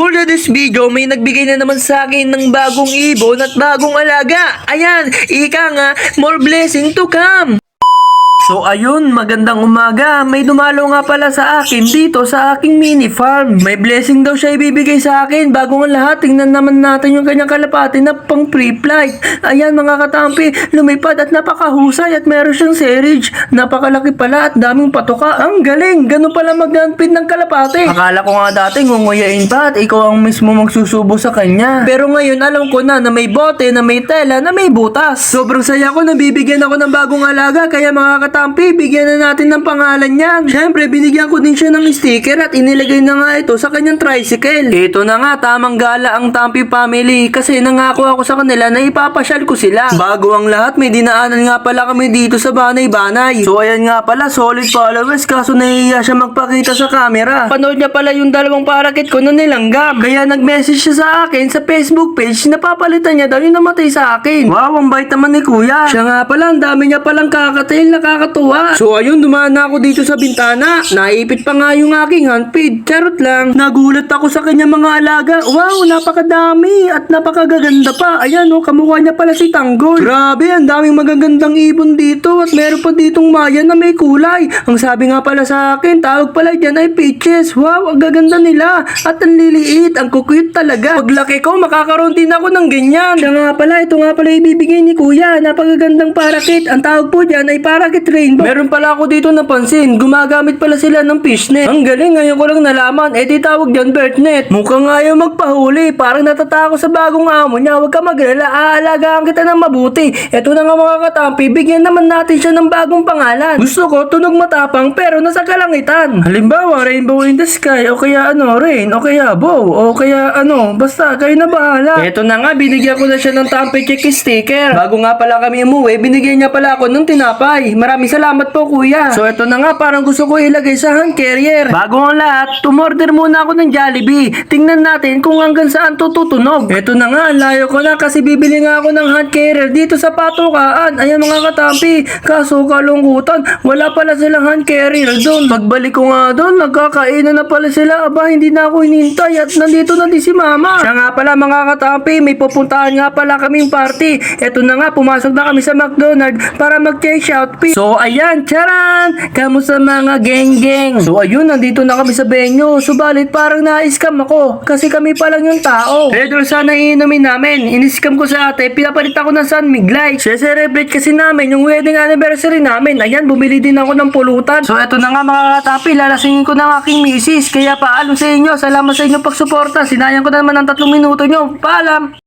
For this video, may nagbigay na naman sa akin ng bagong ibon at bagong alaga. Ayan, ika nga, more blessing to come. So ayun, magandang umaga. May dumalo nga pala sa akin dito sa aking mini farm. May blessing daw siya ibibigay sa akin. Bago ang lahat, tingnan naman natin yung kanyang kalapati na pang pre-flight. Ayan mga katampi, lumipad at napakahusay at meron siyang serage. Napakalaki pala at daming patoka. Ang galing, ganun pala mag-gunpin ng kalapati. Akala ko nga dati ngunguyain pa at ikaw ang mismo magsusubo sa kanya. Pero ngayon alam ko na na may bote, na may tela, na may butas. Sobrang saya ko na bibigyan ako ng bagong alaga kaya mga katampi, bigyan na natin ng pangalan niyan. Siyempre, binigyan ko din siya ng sticker at inilagay na nga ito sa kanyang tricycle. Ito na nga, tamang gala ang Tampi family kasi nangako ako sa kanila na ipapasyal ko sila. Bago ang lahat, may dinaanan nga pala kami dito sa Banay-Banay. So ayan nga pala, solid followers kaso nahihiya siya magpakita sa camera. Panood niya pala yung dalawang parakit ko na nilanggam. Kaya nag-message siya sa akin sa Facebook page na papalitan niya daw yung namatay sa akin. Wow, ang bait naman ni kuya. Siya nga pala, ang dami niya palang kakatail, nakakatuwa. So ayun, dumaan na ako dito sa bintana. Naipit pa nga yung aking handpid. Charot lang. Nagulat ako sa kanya mga alaga. Wow, napakadami at napakagaganda pa. Ayan oh, kamukha niya pala si Tanggol. Grabe, ang daming magagandang ibon dito at meron pa ditong mayan na may kulay. Ang sabi nga pala sa akin, tawag pala dyan ay peaches. Wow, ang gaganda nila at ang liliit, ang kukuyot talaga. Paglaki ko, makakaroon din ako ng ganyan. Siya nga pala, ito nga pala ibibigay ni kuya. Napakagandang parakit. Ang tawag po dyan ay parakit rainbow. Meron pala ako dito napansin, gumagamit pala sila ng fishnet. Ang galing, ngayon ko lang nalaman. Eh di tawag dyan birdnet. Mukhang ayaw magpahuli. Parang natatakot sa bagong amo niya. Huwag ka maglala, aalagaan kita ng mabuti. Ito na nga mga katampi, bigyan naman natin siya ng bagong pangalan. Gusto ko tunog matapang pero nasa kalangitan. Halimbawa, rainbow in the sky o kaya ano, rain o kaya bow o kaya ano, basta kayo na bahala. Ito na nga, binigyan ko na siya ng tampi check sticker. Bago nga pala kami umuwi, binigyan niya pala ako ng tinapay. Maraming salamat po kuya. So ito na nga, parang gusto ko ilagay sa hand carrier. Bago ang lahat, tumorder muna ako ng Jollibee. Tingnan natin kung hanggang saan to tutunog. Ito na nga, ang layo ko na kasi bibili nga ako ng hand carrier dito sa patukaan. Ayan mga katampi, kaso kalungkutan, wala pala silang hand carrier doon. Pagbalik ko nga doon, nagkakainan na pala sila. Aba, hindi na ako hinintay at nandito na din si mama. Siya nga pala mga katampi, may pupuntahan nga pala kaming party. Ito na nga, pumasok na kami sa McDonald's para mag-check out fee. So ayan, charan! Kamusta mga geng-geng? So ayun, nandito na kami sa venue. Subalit parang na-scam ako kasi kami pa lang yung tao. Red Bull sana iinumin namin. In-scam ko sa ate, pinapalit ako ng San Miglay. Se-celebrate kasi namin yung wedding anniversary namin. Ayan, bumili din ako ng pulutan. So eto na nga mga katapi, lalasingin ko ng aking misis. Kaya paalam sa inyo. Salamat sa inyong pagsuporta. Sinayang ko na naman ang tatlong minuto nyo. Paalam!